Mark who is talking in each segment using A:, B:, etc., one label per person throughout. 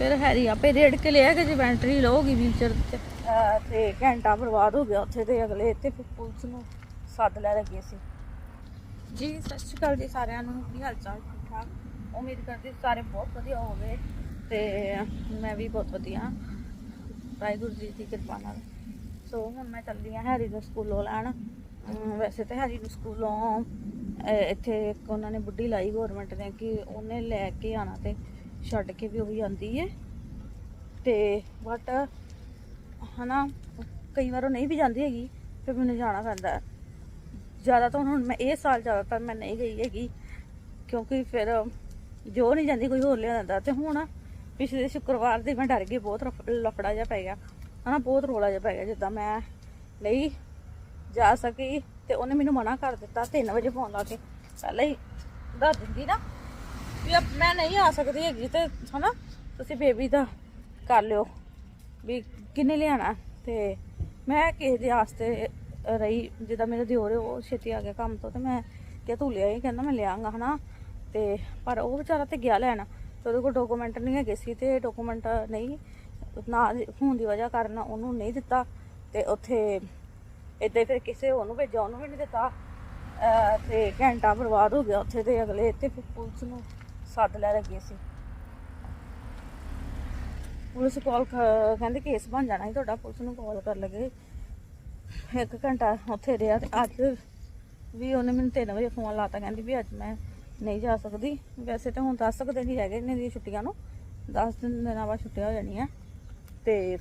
A: ਫਿਰ ਹੈਰੀ ਆਪੇ ਰੇੜ ਕੇ ਲਿਆ ਕਿ ਜਵੈਂਟਰੀ ਲਊਗੀ ਵੀਲਚਰ ਤੇ ਅਹ ਤੇ ਘੰਟਾ ਬਰਬਾਦ ਹੋ ਗਿਆ ਉੱਥੇ ਤੇ ਅਗਲੇ ਤੇ ਫਿਰ ਪੁਲਿਸ ਨੂੰ ਸੱਦ ਲੈ ਲੱਗੇ ਸੀ। ਜੀ ਸਤਿ ਸ਼੍ਰੀ ਅਕਾਲ ਜੀ ਸਾਰਿਆਂ ਨੂੰ ਕੀ ਹਾਲ ਚਾਲ ਠੀਕ ਠਾਕ? ਉਮੀਦ ਕਰਦੀ ਸਾਰੇ ਬਹੁਤ ਵਧੀਆ ਹੋਵੇ ਤੇ ਮੈਂ ਵੀ ਬਹੁਤ ਵਧੀਆ। ਵਾਹਿਗੁਰੂ ਜੀ ਦੀ ਕਿਰਪਾ ਨਾਲ। ਸੋ ਹੁਣ ਮੈਂ ਚੱਲਦੀ ਹਾਂ ਹੈਰੀ ਨੂੰ ਸਕੂਲੋਂ ਲੈਣ। ਅਮ ਵੈਸੇ ਤਾਂ ਹੈਰੀ ਨੂੰ ਸਕੂਲੋਂ ਅਹ ਇੱਥੇ ਇੱਕ ਉਹਨਾਂ ਨੇ ਬੁੱਢੀ ਲਾਈ ਗਵਰਨਮੈਂਟ ਨੇ ਕਿ ਉਹਨੇ ਲੈ ਕੇ ਆਣਾ ਤੇ ਛੱਡ ਕੇ ਵੀ ਉਹ ਵੀ ਆਂਦੀ ਹੈ ਤੇ ਬਟ ਹਨਾ, ਕਈ ਵਾਰ ਉਹ ਨਹੀਂ ਵੀ ਜਾਂਦੀ ਹੈਗੀ, ਫਿਰ ਮੈਨੂੰ ਜਾਣਾ ਪੈਂਦਾ। ਜ਼ਿਆਦਾ ਤਾਂ ਹੁਣ ਮੈਂ ਇਹ ਸਾਲ ਜ਼ਿਆਦਾਤਰ ਮੈਂ ਨਹੀਂ ਗਈ ਹੈਗੀ, ਕਿਉਂਕਿ ਫਿਰ ਜੋ ਨਹੀਂ ਜਾਂਦੀ ਕੋਈ ਹੋਰ ਲਿਆ ਜਾਂਦਾ ਤੇ ਹੁਣ ਪਿਛਲੇ ਸ਼ੁੱਕਰਵਾਰ ਦੀ ਮੈਂ ਡਰ ਗਈ, ਬਹੁਤ ਰਫ- ਲਫੜਾ ਜਿਹਾ ਪੈ ਗਿਆ। ਹਨਾ, ਬਹੁਤ ਰੋਲਾ ਜਿਹਾ ਪੈ ਗਿਆ ਜਿੱਦਾਂ ਮੈਂ ਨਹੀਂ ਜਾ ਸਕੀ। ਤੇ ਉਹਨੇ ਮੈਨੂੰ ਮਨਾ ਕਰ ਦਿੱਤਾ 3 ਵਜੇ ਫੋਨ ਲਾ ਕੇ। ਪਹਿਲਾਂ ਹੀ ਦੱਸ ਦਿੰਦੀ ਨਾ ਵੀ ਅਬ ਮੈਂ ਨਹੀਂ ਆ ਸਕਦੀ ਹੈਗੀ ਤੇ ਹਨਾ ਤੁਸੀਂ ਬੇਬੀ ਦਾ ਕਰ ਲਿਓ ਵੀ ਕਿੰਨੇ ਲਿਆਣਾ ਤੇ ਮੈਂ ਕਿਸੇ ਦੇ ਆਸਤੇ ਰਹੀ ਜਿੱਦਾਂ ਮੇਰੇ ਦਿਓਰ ਹੈ, ਉਹ ਛੇਤੀ ਆ ਗਿਆ ਕੰਮ ਤੋਂ ਤੇ ਮੈਂ ਕਿਹਾ ਤੂੰ ਲਿਆ ਹੀ ਕਹਿੰਦਾ ਮੈਂ ਲਿਆਂਗਾ ਹਨਾ। ਤੇ ਪਰ ਉਹ ਵਿਚਾਰਾ ਤੇ ਗਿਆ ਲੈਣ ਤੇ ਉਹਦੇ ਕੋਲ ਡਾਕੂਮੈਂਟ ਨਹੀਂ ਹੈਗੇ ਸੀ ਤੇ ਡਾਕੂਮੈਂਟ ਨਹੀਂ ਨਾ ਹੋਣ ਦੀ ਵਜ੍ਹਾ ਕਾਰਨ ਉਹਨੂੰ ਨਹੀਂ ਦਿੱਤਾ ਤੇ ਉੱਥੇ ਇੱਦਾਂ ਫਿਰ ਕਿਸੇ ਹੋਰ ਨੂੰ ਭੇਜਿਆ ਉਹਨੂੰ ਵੀ ਨਹੀਂ ਦਿੱਤਾ। ਅਹ ਤੇ ਘੰਟਾ ਬਰਬਾਦ ਹੋ ਗਿਆ ਉੱਥੇ ਤੇ ਅਗਲੇ ਤੇ ਫਿਰ ਪੁਲਿਸ ਨੂੰ ਸੱਦ ਲੈ ਲੱਗੇ ਸੀ। ਪੁਲਿਸ ਕਾਲ ਕਹਿੰਦੇ ਕੇਸ ਬਣ ਜਾਣਾ ਸੀ ਤੁਹਾਡਾ, ਪੁਲਿਸ ਨੂੰ ਕਾਲ ਕਰ ਲਗੇ। ਇੱਕ ਘੰਟਾ ਉੱਥੇ ਰਿਹਾ ਤੇ ਅੱਜ ਵੀ ਉਹਨੇ ਮੈਨੂੰ 3 ਵਜੇ ਫੋਨ ਲਾਤਾ, ਕਹਿੰਦੀ ਵੀ ਅੱਜ ਮੈਂ ਨਹੀਂ ਜਾ ਸਕਦੀ। ਵੈਸੇ ਤਾਂ ਹੁਣ 10 ਕੁ ਦਿਨ ਹੀ ਰਹਿ ਗਏ ਦੀਆਂ ਛੁੱਟੀਆਂ ਨੂੰ। 10 ਦਿਨ ਦਿਨਾਂ ਬਾਅਦ ਛੁੱਟੀਆਂ ਹੋ ਜਾਣੀਆਂ। ਤੇ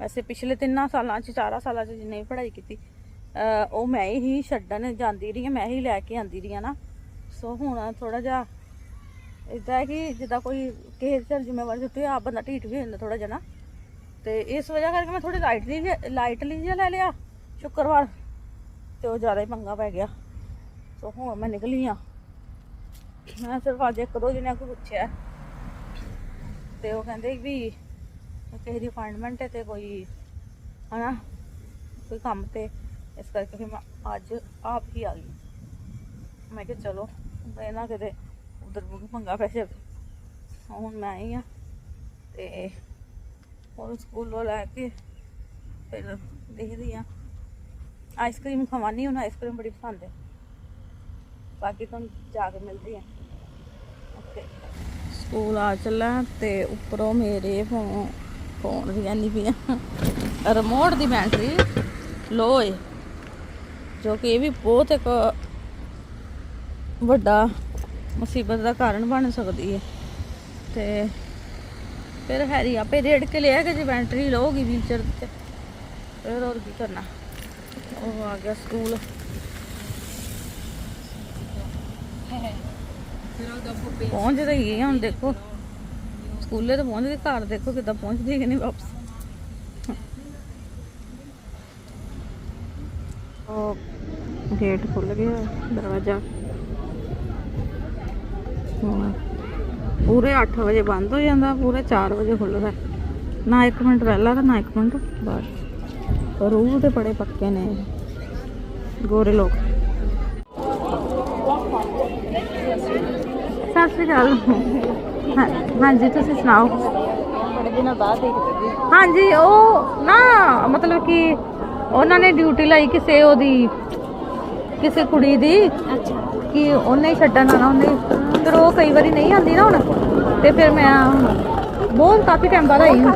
A: ਵੈਸੇ ਪਿਛਲੇ ਤਿੰਨਾਂ ਸਾਲਾਂ ਚ, ਚਾਰਾਂ ਸਾਲਾਂ ਚ ਜਿੰਨੇ ਵੀ ਪੜ੍ਹਾਈ ਕੀਤੀ, ਅਹ ਉਹ ਮੈਂ ਹੀ ਛੱਡਣ ਜਾਂਦੀ ਰਹੀ ਹਾਂ, ਮੈਂ ਹੀ ਲੈ ਕੇ ਆਂਦੀ ਰਹੀ ਹਾਂ ਨਾ। ਸੋ ਹੁਣ ਥੋੜਾ ਜਿਹਾ ਇਦਾਂ ਹੈ ਕਿ ਜਿੱਦਾਂ ਕੋਈ ਕਿਸੇ ਚਲ ਜ਼ਿੰਮੇਵਾਰੀ ਦਿੱਤੀ ਆ ਬੰਦਾ ਢੀਠ ਵੀ ਹੋ ਜਾਂਦਾ ਥੋੜਾ ਜਿਹਾ ਨਾ। ਤੇ ਇਸ ਵਜ੍ਹਾ ਕਰਕੇ ਮੈਂ ਥੋੜੀ ਲਾਈਟਲੀ ਲਾਈਟਲੀ ਜਿਹਾ ਲੈ ਲਿਆ, ਸ਼ੁੱਕਰਵਾਰ ਤੇ ਉਹ ਜ਼ਿਆਦਾ ਹੀ ਪੰਗਾ ਪੈ ਗਿਆ। ਸੋ ਹੁਣ ਮੈਂ ਨਿਕਲੀ ਆ ਮੈਂ ਸਿਰਫ ਅੱਜ ਇੱਕ ਦੋ ਜਣਿਆਂ ਕੋਲ ਪੁੱਛਿਆ ਤੇ ਉਹ ਕਹਿੰਦੇ ਵੀ ਕਿਸੇ ਦੀ ਅਪਾਇੰਟਮੈਂਟ ਹੈ ਤੇ ਕੋਈ, ਹਨਾ, ਕੋਈ ਕੰਮ ਤੇ। ਇਸ ਕਰਕੇ ਫਿਰ ਮੈਂ ਅੱਜ ਆਪ ਹੀ ਆ ਗਈ। ਮੈਂ ਕਿਹਾ ਚਲੋ। ਇਹ ਨਾ ਕਿਤੇ, ਉਧਰ ਬੁੱਕ ਪੈ ਜਾਵੇ ਹੁਣ ਮੈਂ ਆਈ ਆ ਤੇ ਉਹ ਸਕੂਲੋਂ ਲੈ ਕੇ ਫਿਰ ਦੇਖਦੀ ਆ ਆਈਸਕ੍ਰੀਮ ਖਵਾਨੀ ਹੁਣ ਆਈਸਕ੍ਰੀਮ ਬੜੀ ਪਸੰਦ ਹੈ। ਬਾਕੀ ਤੁਹਾਨੂੰ ਜਾ ਕੇ ਮਿਲਦੀ ਆ ਓਕੇ ਸਕੂਲ ਆ ਚੱਲਾ ਤੇ ਉੱਪਰੋਂ ਮੇਰੇ ਫੋਨ ਫੋਨ ਦੀ ਕਹਿੰਦੀ ਪਈ ਰਿਮੋਟ ਦੀ ਬੈਟਰੀ ਲੋ ਏ ਜੋ ਕਿ ਇਹ ਵੀ ਬਹੁਤ ਇੱਕ ਵੱਡਾ ਮੁਸੀਬਤ ਦਾ ਕਾਰਨ ਬਣ ਸਕਦੀ ਹੈ। ਤੇ ਫਿਰ ਹੈਰੀ ਆਪੇ ਰੇੜ ਕੇ ਲਿਆ ਕਿ ਜੇ ਬੈਟਰੀ ਲਊਗੀ ਵੀਲਚਰ ਤੇ। ਫਿਰ ਹੋਰ ਕੀ ਕਰਨਾ। ਉਹ ਆ ਗਿਆ ਸਕੂਲ। ਪਹੁੰਚ ਰਹੀ ਹੈ ਹੁਣ ਦੇਖੋ। ਸਕੂਲੇ ਤਾਂ ਪਹੁੰਚਦੇ ਘਰ ਦੇਖੋ ਕਿੱਦਾਂ ਪਹੁੰਚਦੀ ਕਿ ਨਹੀਂ ਵਾਪਸ। ਉਹ ਗੇਟ ਖੁੱਲ ਗਿਆ, ਦਰਵਾਜ਼ਾ। ਪੂਰੇ 8 ਵਜੇ ਬੰਦ ਹੋ ਜਾਂਦਾ ਪੂਰੇ 4 ਵਜੇ ਖੁੱਲਦਾ। ਨਾ 1 ਮਿੰਟ ਪਹਿਲਾਂ ਤੇ ਨਾ 1 ਮਿੰਟ ਬਾਅਦ। ਰੂਹ ਤੇ ਬੜੇ ਪੱਕੇ ਨੇ ਗੋਰੇ ਲੋਕ। ਸਤਿ ਸ਼੍ਰੀ ਅਕਾਲ। ਹਾਂ- ਹਾਂਜੀ ਤੁਸੀਂ ਸੁਣਾਓ?
B: ਬੜੇ ਦਿਨਾਂ ਬਾਅਦ ਦੇਖਦੇ
A: ਹਾਂਜੀ ਉਹ ਨਾ ਮਤਲਬ ਕਿ ਉਹਨਾਂ ਨੇ ਡਿਊਟੀ ਲਾਈ ਕਿਸੇ ਉਹਦੀ ਕਿਸੇ ਕੁੜੀ ਦੀ
B: ਅੱਛਾ।
A: ਕਿ ਉਹਨੇ ਛੱਡਣ ਆਣਾ ਉਹਨੇ ਫਿਰ ਉਹ ਕਈ ਵਾਰੀ ਨਹੀਂ ਆਉਂਦੀ ਨਾ ਹੁਣ ਤੇ ਫਿਰ ਮੈਂ ਬਹੁਤ ਕਾਫੀ ਟਾਈਮ ਬਾਅਦ ਆਈ ਹਾਂ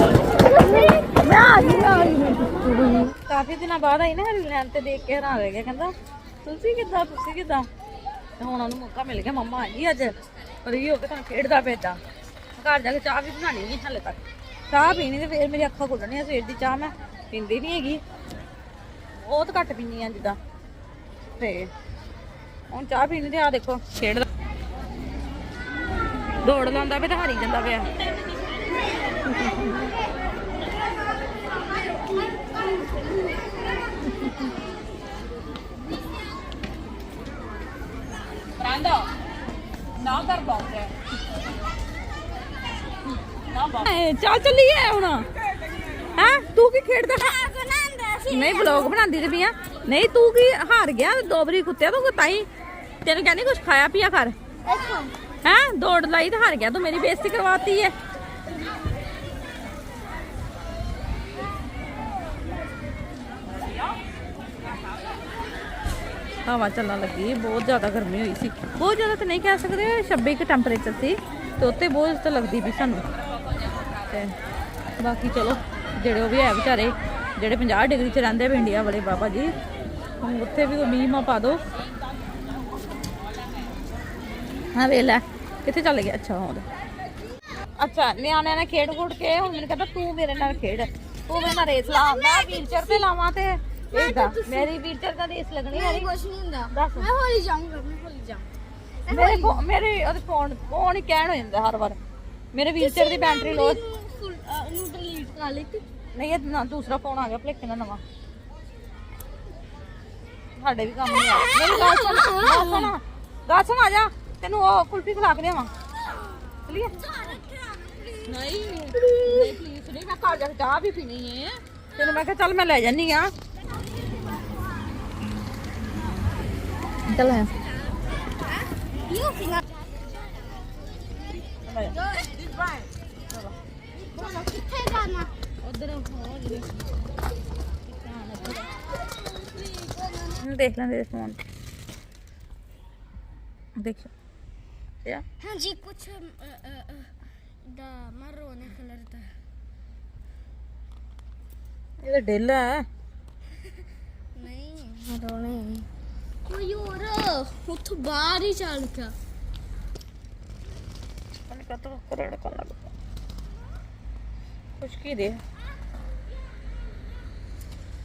A: ਮੈਂ ਆ ਗਈ ਆ ਗਈ ਕਾਫੀ ਦਿਨਾਂ ਬਾਅਦ ਆਈ ਨਾ ਹਰੀ ਲੈਣ ਤੇ ਦੇਖ ਕੇ ਹੈਰਾਨ ਰਹਿ ਗਿਆ ਕਹਿੰਦਾ ਤੁਸੀਂ ਕਿੱਦਾਂ ਤੁਸੀਂ ਕਿੱਦਾਂ? ਤੇ ਹੁਣ ਉਹਨੂੰ ਮੌਕਾ ਮਿਲ ਗਿਆ, ਮੰਮਾ ਆਈ ਅੱਜ ਫਰੀ ਹੋ ਕੇ ਤੁਹਾਨੂੰ ਖੇਡਦਾ ਪੈਦਾ ਘਰ ਜਾ ਕੇ ਚਾਹ ਵੀ ਬਣਾਣੀ ਨਹੀਂ ਹਲੇ ਤੱਕ। ਚਾਹ ਪੀਣੀ ਤੇ ਫਿਰ ਮੇਰੀ ਅੱਖਾਂ ਖੁੱਲਣੀਆਂ, ਸਵੇਰ ਦੀ ਚਾਹ ਮੈਂ ਪੀਂਦੀ ਨਹੀਂ ਹੈਗੀ। ਬਹੁਤ ਘੱਟ ਪੀਣੀ ਆ ਜਿੱਦਾਂ ਤੇ। ਹੁਣ ਚਾਹ ਪੀਣੀ ਤੇ ਆ ਦੇਖੋ, ਖੇਡਦਾ। ਦੌੜ ਲਾਉਂਦਾ ਪਿਆ ਤੇ ਹਾਰੀ ਜਾਂਦਾ ਪਿਆ। ਨਾ ਕਰ ਚੱਲ ਚੱਲੀਏ ਹੁਣ। ਹੈ? ਤੂੰ ਕੀ ਖੇਡਦਾ? ਨਹੀਂ ਵਲੌਗ ਬਣਾਉਂਦੀ ਤੇ ਪਈਆਂ। ਨਹੀਂ ਤੂੰ ਕੀ ਹਾਰ ਗਿਆ? ਦੋਬਰੀ ਕੁੱਤਿਆ ਤੂੰ ਤਾਈ ਤੈਨੂੰ ਕਹਿੰਦੀ ਕੁਝ ਖਾਇਆ ਪੀਆ ਕਰ ਹੈ? ਦੌੜ ਲਾਈ ਤੇ ਹਾਰ ਗਿਆ। ਤੂੰ ਮੇਰੀ ਬੇਇੱਜ਼ਤੀ ਕਰਵਾਤੀ ਹੈ ਹਵਾ ਚੱਲਣ ਲੱਗੀ, ਬਹੁਤ ਜ਼ਿਆਦਾ ਗਰਮੀ ਹੋਈ ਸੀ। ਬਹੁਤ ਜ਼ਿਆਦਾ ਤਾਂ ਨਹੀਂ ਕਹਿ ਸਕਦੇ 26 ਕੁ ਟੈਂਪਰੇਚਰ ਸੀ ਤੇ ਉੱਤੇ ਬਹੁਤ ਤਾਂ ਲੱਗਦੀ ਵੀ ਸਾਨੂੰ। ਤੇ ਬਾਕੀ ਚਲੋ, ਜਿਹੜੇ ਉਹ ਵੀ ਹੈ ਵਿਚਾਰੇ, ਜਿਹੜੇ 50 ਡਿਗਰੀ ਚ ਰਹਿੰਦੇ ਵੀ ਇੰਡੀਆ ਵਾਲੇ ਬਾਬਾ ਜੀ, ਹੁਣ ਉੱਥੇ ਵੀ ਮੀਂਹ ਮਾ ਪਾ ਦੋ। ਹਾਂ ਵੇਲਾ ਕਿੱਥੇ ਚੱਲ ਗਿਆ? ਅੱਛਾ, ਹੁਣ। ਅੱਛਾ, ਨਿਆਣਿਆਂ ਨੇ ਖੇਡ ਖੁੱਡ ਕੇ, ਹੁਣ ਮੈਨੂੰ ਕਹਿੰਦਾ ਤੂੰ ਮੇਰੇ ਨਾਲ ਖੇਡ, ਤੂੰ ਮੇਰੇ ਨਾਲ ਰੇਸ ਲਾ, ਮੈਂ ਵੀਲਚੇਅਰ ਤੇ ਲਾਵਾਂ ਤੇ। ਇਹਦਾ ਮੇਰੀ ਵੀਲਚੇਅਰ ਦਾ ਰੇਸ ਲੱਗਣੀ ਹੈ
B: ਕੁਛ ਨਹੀਂ ਹੁੰਦਾ।
A: ਦੱਸ।
B: ਮੈਂ ਹੋਲੀ ਜਾਊਂਗਾ ਮੈਂ ਹੋਲੀ ਜਾਊਂ
A: ਮੇਰੇ ਫੋ- ਮੇਰੇ ਉਹਦੇ ਫੋਨ ਫੋਨ ਹੀ ਕਹਿਣ ਹੋ ਜਾਂਦਾ ਹਰ ਵਾਰ। ਮੇਰੇ ਵੀਲਚੇਅਰ ਦੀ ਬੈਟਰੀ ਲੋ
B: ਨੂੰ ਡਿਲੀਟ ਕਰ ਲਈ
A: ਨਹੀਂ ਇਹ ਨਾ ਦੂਸਰਾ ਫੋਨ ਆ ਗਿਆ ਭਲੇਖੇ ਨਾਲ ਨਵਾਂ। ਸਾਡੇ ਵੀ ਕੰਮ ਨਹੀਂ ਆ ਮੇਰੀ ਗੱਲ ਸੁਣ ਗੱਲ ਸੁਣ ਗੱਲ ਸੁਣ ਆ ਜਾ। ਤੈਨੂੰ ਉਹ ਕੁਲਫੀ ਖਿਲਾ ਕੇ ਦੇਵਾਂ। ਚਲੀਏ। ਨਹੀਂ ਨਹੀਂ ਪਲੀਜ਼ ਨਹੀਂ ਮੈਂ ਘਰ ਜਾ ਕੇ ਚਾਹ ਵੀ ਪੀਣੀ ਹੈ। ਤੈਨੂੰ ਮੈਂ ਕਿਹਾ ਚੱਲ ਮੈਂ ਲੈ ਜਾਨੀ ਆ। चलो है। देख लें फ़ोन। देख या?
B: हाँ जी कुछ द मरून कलर का
A: ये तो ढेला है।
B: नहीं मरून है ਕੋਈ ਹੋਰ? ਉੱਥੋਂ ਬਾਹਰ ਹੀ ਚੱਲ ਗਿਆ
A: ਪਤਾ ਕਦੋਂ ਕਰੜ ਕਰ ਲੱਗ ਕੁਛ ਕੀ ਦੇ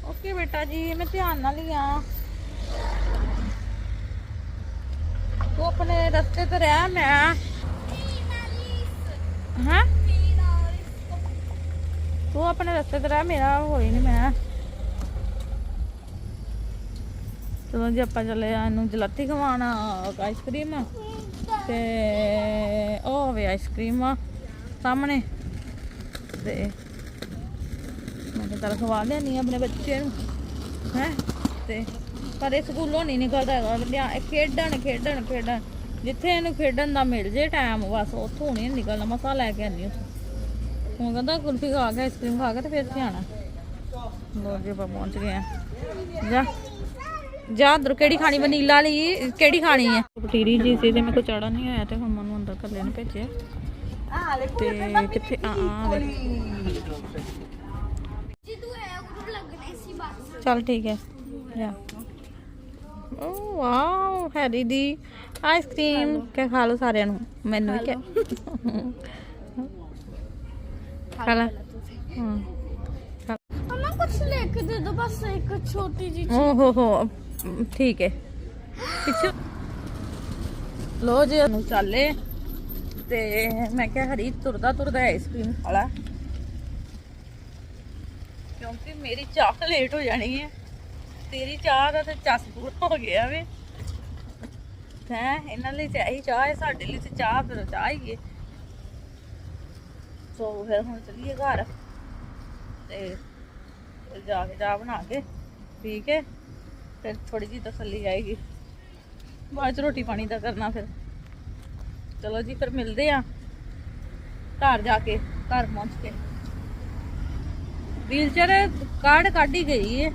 A: ਓਕੇ ਬੇਟਾ ਜੀ, ਮੈਂ ਧਿਆਨ ਨਾਲ ਹੀ ਆ। ਤੂੰ ਆਪਣੇ ਰਸਤੇ ਤੇ ਰਹਿ, ਮੈਂ। ਹਾਂ? ਤੂੰ ਆਪਣੇ ਰਸਤੇ ਤੇ ਰਹਿ, ਮੇਰਾ ਹੋਈ ਨਹੀਂ ਮੈਂ। ਚਲੋ ਜੀ ਆਪਾਂ ਚੱਲੇ ਆ ਇਹਨੂੰ ਜਲਾਤੀ ਖਵਾਉਣਾ ਆਈਸਕ੍ਰੀਮ ਤੇ ਉਹ ਹੋਵੇ ਆਈਸਕ੍ਰੀਮ ਸਾਹਮਣੇ। ਤੇ ਮੈਂ ਕਿਹਾ ਚੱਲ ਖਵਾ ਲਿਆਨੀ ਆਪਣੇ ਬੱਚੇ ਨੂੰ, ਹੈ? ਤੇ ਪਰ ਇਹ ਸਕੂਲੋਂ ਨਹੀਂ ਨਿਕਲਦਾ ਹੈਗਾ ਇਹ ਖੇਡਣ ਖੇਡਣ ਖੇਡਣ। ਜਿੱਥੇ ਇਹਨੂੰ ਖੇਡਣ ਦਾ ਮਿਲ ਜੇ ਟਾਈਮ ਬਸ ਉੱਥੋਂ ਨਹੀਂ ਨਿਕਲਣਾ, ਮਸਾ ਲੈ ਕੇ ਆਨੀ ਉੱਥੋਂ। ਹੁਣ ਕਹਿੰਦਾ ਕੁਲਫੀ ਖਾ ਕੇ ਆਈਸਕ੍ਰੀਮ ਖਾ ਕੇ ਤੇ ਫਿਰ ਧਿਆਣਾ ਲੋ ਜੀ ਆਪਾਂ ਪਹੁੰਚ ਗਏ ਆ। ਜਾ। ਜਾ ਅੰਦਰ ਕਿਹੜੀ ਖਾਣੀ ਵਨੀਲਾ ਵਾਲੀ ਕਿਹੜੀ ਖਾਣੀ ਹੈ? ਪਟੀਰੀ ਜੀ ਸੀ ਤੇ ਮੇਰੇ ਕੋ ਚੜਾ ਨਹੀਂ ਆਇਆ ਤੇ ਹੁਣ ਮੈਨੂੰ ਅੰਦਰ ਕੱਲੇ ਨੇ ਭੇਜਿਆ। ਤੇ ਕਿੱਥੇ ਆ ਆ ਚੱਲ ਠੀਕ ਹੈ। ਜਾ। ਓ ਵਾਓ ਹੈਰੀ ਦੀ ਆਈਸਕ੍ਰੀਮ ਕੇ ਖਾ ਲਓ ਸਾਰਿਆਂ ਨੂੰ। ਮੈਨੂੰ ਵੀ ਕਿ ਖਾ ਲੈ। ਹਾਂ।
B: ਦੇ ਦੋ ਬਸ ਇੱਕ ਛੋਟੀ ਜੀ
A: ਓ ਹੋ ਹੋ ਠੀਕ ਹੈ। ਪਿੱਛੇ ਲੋ ਜੀ ਨੂੰ ਚੱਲੇ। ਤੇ ਮੈਂ ਕਿਹਾ ਹਰੀ ਤੁਰਦਾ ਤੁਰਦਾ ਆਈਸਕ੍ਰੀਮ ਖਾ ਲੈ ਕਿਉਂਕਿ ਮੇਰੀ ਚਾਹ ਲੇਟ ਹੋ ਜਾਣੀ ਹੈ। ਤੇਰੀ ਚਾਹ ਦਾ ਤੇ ਚੱਸ ਪੂਰਾ ਹੋ ਗਿਆ ਵੇ। ਹੈ ਇਹਨਾਂ ਲਈ ਚਾਹੀ ਚਾਹ ਹੈ ਸਾਡੇ ਲਈ ਤੇ ਚਾਹ ਫਿਰ ਚਾਹ ਹੀ ਹੈ। ਸੋ ਫਿਰ ਹੁਣ ਚੱਲੀਏ ਘਰ। ਤੇ ਫਿਰ ਜਾ ਕੇ, ਚਾਹ ਬਣਾ ਕੇ ਪੀ ਕੇ ਫਿਰ ਥੋੜੀ ਜਿਹੀ ਤਸੱਲੀ ਆਏਗੀ। ਬਾਅਦ ਚ ਰੋਟੀ ਪਾਣੀ ਦਾ ਕਰਨਾ ਫਿਰ। ਚਲੋ ਜੀ, ਫਿਰ ਮਿਲਦੇ ਆ ਘਰ ਜਾ ਕੇ, ਘਰ ਪਹੁੰਚ ਕੇ। ਵੀਲਚੇਅਰ ਕਾਰਡ ਕੱਢ ਹੀ ਗਈ ਏ।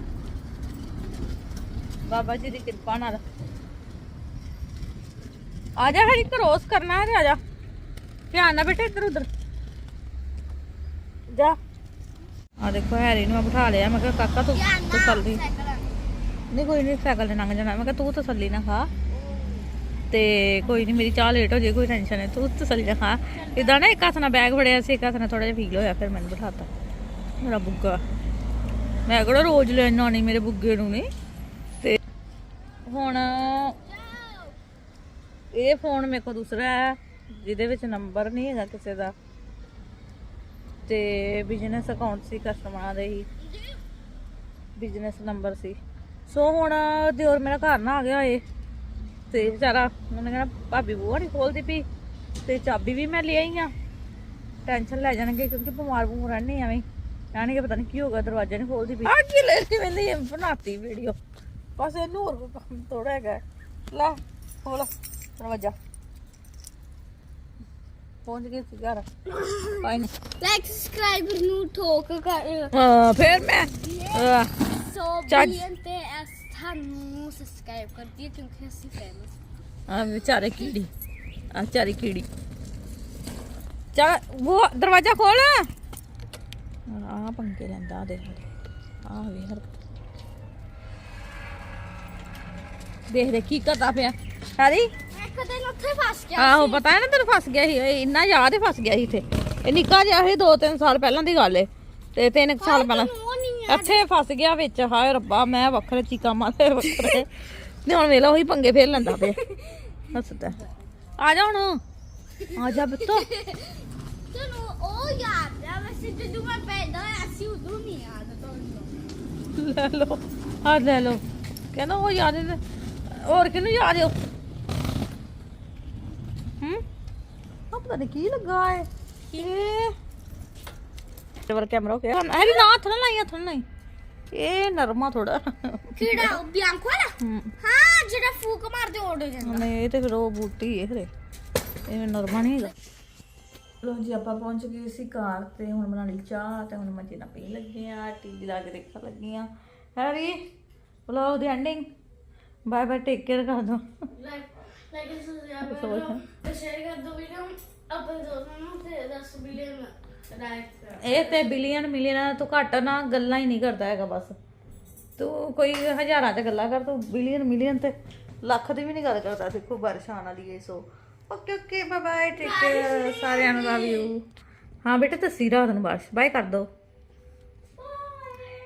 A: ਬਾਬਾ ਜੀ ਦੀ ਕਿਰਪਾ ਨਾਲ। ਆ ਜਾ ਹਰੀ ਕ੍ਰੋਸ ਕਰਨਾ ਹੈ ਤੇ ਆ ਜਾ ਧਿਆਨ ਨਾਲ ਬੇਟਾ ਇੱਧਰ ਉਧਰ ਜਾ। ਆ ਦੇਖੋ, ਹੈਰੀ ਨੂੰ ਮੈਂ ਬਿਠਾ ਲਿਆ, ਮੈਂ ਕਿਹਾ, ਕਾਕਾ, ਤੂੰ ਤਸੱਲੀ ਨਹੀਂ, ਕੋਈ ਨਹੀਂ ਸਾਈਕਲ ਤੇ ਲੰਘ ਜਾਣਾ। ਮੈਂ ਕਿਹਾ, ਤੂੰ ਤਸੱਲੀ ਨਾ ਖਾ ਤੇ ਕੋਈ ਨਹੀਂ ਮੇਰੀ ਚਾਹ ਲੇਟ ਹੋ ਜੇ ਕੋਈ ਟੈਨਸ਼ਨ ਨਹੀਂ ਤੂੰ ਤਸੱਲੀ ਨਾ ਖਾ। ਇਦਾਂ ਨਾ ਇੱਕ ਹੱਥ ਨਾਲ ਬੈਗ ਫੜਿਆ ਸੀ, ਇੱਕ ਹੱਥ ਨਾਲ ਥੋੜਾ ਜਿਹਾ ਫੀਲ ਹੋਇਆ, ਫਿਰ ਮੈਨੂੰ ਬਿਠਾਤਾ। ਮੇਰਾ ਬੁੱਗਾ। ਮੈਂ ਕਿਹੜਾ ਰੋਜ਼ ਲੈਣਾ ਆਉਣੀ ਮੇਰੇ ਬੁੱਗੇ ਨੂੰ ਨਹੀਂ ਤੇ ਹੁਣ ਇਹ ਫੋਨ ਮੇਰੇ ਕੋਲ ਦੂਸਰਾ ਹੈ, ਜਿਹਦੇ ਵਿੱਚ ਨੰਬਰ ਨਹੀਂ ਹੈਗਾ ਕਿਸੇ ਦਾ। ਤੇ ਬਿਜ਼ਨਸ ਅਕਾਊਂਟ ਸੀ ਕਸਟਮਰਾਂ ਦੇ ਹੀ। ਬਿਜ਼ਨਸ ਨੰਬਰ ਸੀ। ਸੋ ਹੁਣ ਦਿਓਰ ਮੇਰਾ ਘਰ ਨਾ ਆ ਗਿਆ ਏ। ਤੇ ਵਿਚਾਰਾ, ਉਹਨੇ ਕਹਿਣਾ, ਭਾਬੀ ਬੂਹਾ ਨਹੀਂ ਖੋਲਦੀ ਪਈ? ਤੇ ਚਾਬੀ ਵੀ ਮੈਂ ਲੈ ਆਈ ਆ। ਟੈਨਸ਼ਨ ਲੈ ਜਾਣਗੇ ਕਿਉਂਕਿ ਬਿਮਾਰ ਬੂਮਰ ਰਹਿਣੇ ਐਵੇਂ। ਕਹਿਣਗੇ ਪਤਾ ਨਹੀਂ ਕੀ ਹੋ ਗਿਆ, ਦਰਵਾਜ਼ਾ ਨਹੀਂ ਖੋਲਦੀ ਪਈ। ਆ ਕੀ ਲੈ ਕੇ ਵੇਂਦੀ ਬਣਾਤੀ ਵੀਡੀਓ ਬਸ ਇਹਨੂੰ ਹੋਰ ਕੰਮ ਥੋੜਾ ਹੈਗਾ। ਲੈ, ਖੋਲ ਦਰਵਾਜ਼ਾ। ਪਹੁੰਚ ਗਏ ਸੀ ਘਰ। ਪਾਈ ਨਹੀਂ
B: ਲਾਈਕ ਸਬਸਕ੍ਰਾਈਬਰ ਨੂੰ ਠੋਕ ਕਰ।
A: ਹਾਂ ਫਿਰ ਮੈਂ ਆਹ,
B: 100
A: ਚੱਜ।
B: ਬਿਲੀਅਨ ਤੇ ਐਸ ਤੁਹਾਨੂੰ ਸਬਸਕ੍ਰਾਈਬ ਕਰ ਦਿਓ ਕਿਉਂਕਿ ਅਸੀਂ ਫੇਮਸ
A: ਆ ਵਿਚਾਰੇ ਕੀੜੀ। ਆ ਵਿਚਾਰੀ ਕੀੜੀ। ਚਲ ਉਹ ਦਰਵਾਜ਼ਾ ਖੋਲ। ਆ ਪੰਕੇ ਲੈਂਦਾ ਆ ਦੇਖ। ਆ ਵੇ ਹਰਕਤ ਦੇਖ ਦੇ ਕੀ ਕਰਦਾ ਪਿਆ। ਹੈਰੀ?
B: ਇੱਕ ਦਿਨ ਉੱਥੇ ਫਸ ਗਿਆ
A: ਆਹੋ ਪਤਾ ਹੈ ਨਾ ਤੈਨੂੰ ਫਸ ਗਿਆ ਸੀ ਇਹ ਇੰਨਾ ਯਾਦ ਹੀ ਫਸ ਗਿਆ ਸੀ ਇੱਥੇ। ਇਹ ਨਿੱਕਾ ਜਿਹਾ ਸੀ 2-3 ਸਾਲ ਪਹਿਲਾਂ ਦੀ ਗੱਲ ਏ। ਤੇ 3 ਸਾਲ ਪਹਿਲਾਂ। ਇੱਥੇ ਫਸ ਗਿਆ ਵਿੱਚ ਹਾਏ ਰੱਬਾ ਮੈਂ ਵੱਖਰੇ ਚੀਕਾਂ ਮਾਰੇ ਵੱਖਰੇ। ਤੇ ਹੁਣ ਵੇਲਾ ਉਹੀ ਪੰਗੇ ਫੇਰ ਲੈਂਦਾ ਪਿਆ। ਹੱਸਦਾ ਆ ਜਾ ਹੁਣ। ਆ ਜਾ ਬੱਤੋ
B: ਤੈਨੂੰ ਉਹ ਯਾਦ ਆ ਵੈਸੇ ਜਦੋਂ ਮੈਂ ਪੈਦਾ ਹੋਇਆ ਸੀ ਉਦੋਂ ਨਹੀਂ ਯਾਦ ਤੁਹਾਨੂੰ
A: ਲੈ ਲਓ। ਆ ਲੈ ਲਓ। ਕਹਿੰਦਾ ਉਹ ਯਾਦ ਹੈ ਹੋਰ ਕਿਹਨੂੰ ਯਾਦ ਹੂੰ ਆ ਪਤਾ ਨਹੀਂ ਕੀ ਲੱਗਾ ਹੈ ਇਹ ਟੇਬਲ ਕੈਮਰਾ ਹੋ ਗਿਆ। ਅਰੇ ਨਾ ਹੱਥ ਨਾ ਲਾਈ ਹੱਥ ਨਾ ਲਾਈ। ਇਹ ਨਰਮਾ ਥੋੜਾ
B: ਕਿਹੜਾ ਬਿਆੰਕੋ ਵਾਲਾ?
A: ਹੂੰ।
B: ਜਿਹੜਾ ਫੂਕ ਮਾਰਦੇ ਉੱਡ ਜਾਂਦਾ।
A: ਨਹੀਂ ਇਹ ਤੇ ਫਿਰ ਉਹ ਬੂਟੀ ਹੈ ਖਰੇ ਇਹ ਨਰਮਾ ਨਹੀਂ ਹੈਗਾ। ਲੋ ਜੀ ਆਪਾਂ ਪਹੁੰਚ ਗਏ ਸੀ ਘਰ ਤੇ ਹੁਣ ਬਣਾ ਲਈ ਚਾਹ ਤੇ ਹੁਣ ਮੱਝੇ ਨਾਲ ਪੀਣ ਲੱਗੇ ਆ ਟੀਵੀ ਲਾ ਕੇ ਦੇਖਣ ਲੱਗੇ ਆ। ਹੈਰੀ ਵਲੌਗ ਦੀ ending bye bye take care ਕਰ ਦੋ।
B: ਲਾਈਕ ਲਾਈਕ ਸਬਸਕ੍ਰਾਈਬ ਸ਼ੇਅਰ ਕਰ ਦੋ ਵੀਡੀਓ। ਆਪਣੇ ਦੋਸਤਾਂ ਨੂੰ ਤੇ 10 ਬਿਲੀਅਨ ਲਾਈਕ
A: ਇਹ ਤੇ ਬਿਲੀਅਨ ਮਿਲੀਅਨ ਤੋਂ ਘੱਟ ਨਾ ਗੱਲਾਂ ਹੀ ਨਹੀਂ ਕਰਦਾ ਹੈਗਾ ਬਸ। ਤੂੰ ਕੋਈ ਹਜ਼ਾਰਾਂ ਚ ਗੱਲਾਂ ਕਰ ਤੂੰ ਬਿਲੀਅਨ ਮਿਲੀਅਨ ਤੇ ਲੱਖ ਦੀ ਵੀ ਨਹੀਂ ਗੱਲ ਕਰਦਾ। ਦੇਖੋ ਬਾਰਿਸ਼ ਆਉਣ ਵਾਲੀ ਹੈ so. Okay okay bye bye take care ਸਾਰਿਆਂ ਨੂੰ ਲਵ ਯੂ ਹਾਂ ਬੇਟਾ ਦੱਸੀ ਰਾਤ ਨੂੰ ਬਾਰਿਸ਼ ਬਾਏ ਕਰ ਦੋ।